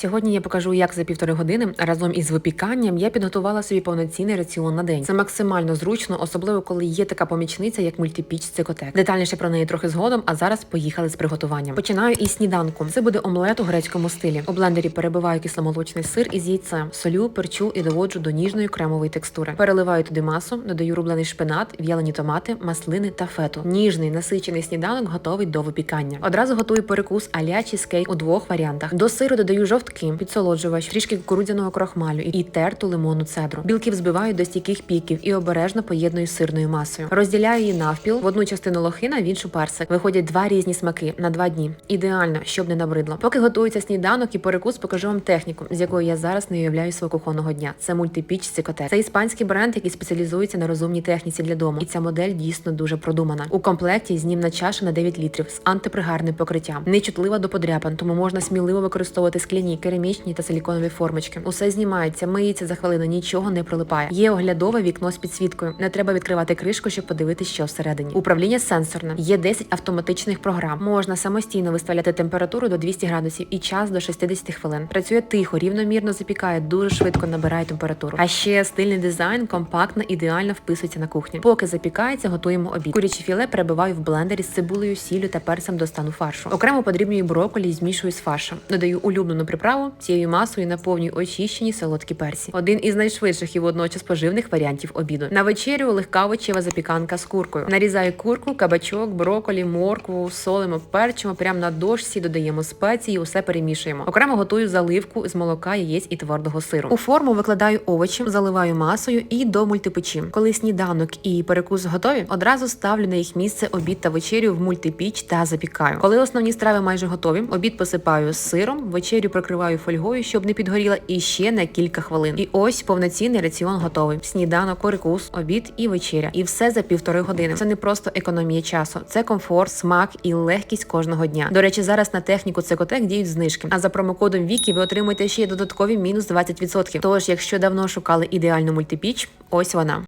Сьогодні я покажу, як за півтори години разом із випіканням я підготувала собі повноцінний раціон на день. Це максимально зручно, особливо коли є така помічниця, як мультипіч цикотек. Детальніше про неї трохи згодом. А зараз поїхали з приготуванням. Починаю із сніданку. Це буде омлет у грецькому стилі. У блендері перебиваю кисломолочний сир із яйцем, солю, перчу і доводжу до ніжної кремової текстури. Переливаю туди масу, додаю рублений шпинат, в'ялені томати, маслини та фету. Ніжний насичений сніданок готовий до випікання. Одразу готую перекус аля чізкейк у двох варіантах. До сиру додаю жовтки, підсолоджувач, трішки кукурудзяного крохмалю і терту лимонну цедру. Білки взбиваю до стійких піків і обережно поєдную з сирною масою. Розділяю її навпіл в одну частину лохина, в іншу персик. Виходять два різні смаки на два дні. Ідеально, щоб не набридло. Поки готується сніданок і перекус, покажу вам техніку, з якою я зараз не уявляю свого кухонного дня. Це мультипіч цикоте. Це іспанський бренд, який спеціалізується на розумній техніці для дому. І ця модель дійсно дуже продумана. У комплекті знімна чаша на 9 літрів з антипригарним покриттям, нечутлива до подряпин, тому можна сміливо використовувати скляні, керамічні та силіконові формочки. Усе знімається, миється за хвилину, нічого не прилипає. Є оглядове вікно з підсвіткою. Не треба відкривати кришку, щоб подивитися, що всередині. Управління сенсорне. Є 10 автоматичних програм. Можна самостійно виставляти температуру до 200 градусів і час до 60 хвилин. Працює тихо, рівномірно запікає, дуже швидко набирає температуру. А ще стильний дизайн, компактно, ідеально вписується на кухні. Поки запікається, готуємо обід. Куряче філе перебиваю в блендері з цибулею, сіллю та перцем до стану фаршу. Окремо подрібнюю брокколі і змішую з фаршем. Додаю улюблену приправу цією масою наповнюю очищені солодкі персі. Один із найшвидших і водночас поживних варіантів обіду. На вечерю легка овочева запіканка з куркою. Нарізаю курку, кабачок, брокколі, моркву, солимо, перчимо. Прямо на дошці додаємо спеції, усе перемішуємо. Окремо готую заливку з молока, яєць і твердого сиру. У форму викладаю овочі, заливаю масою і до мультипечі. Коли сніданок і перекус готові, одразу ставлю на їх місце обід та вечерю в мультипіч та запікаю. Коли основні страви майже готові, обід посипаю з сиром, вечерю прикриваю фольгою, щоб не підгоріла, і ще на кілька хвилин. І ось повноцінний раціон готовий. Сніданок, перекус, обід і вечеря. І все за півтори години. Це не просто економія часу, це комфорт, смак і легкість кожного дня. До речі, зараз на техніку Цекотек діють знижки. А за промокодом Вікі ви отримаєте ще й додаткові мінус 20%. Тож, якщо давно шукали ідеальну мультипіч, ось вона.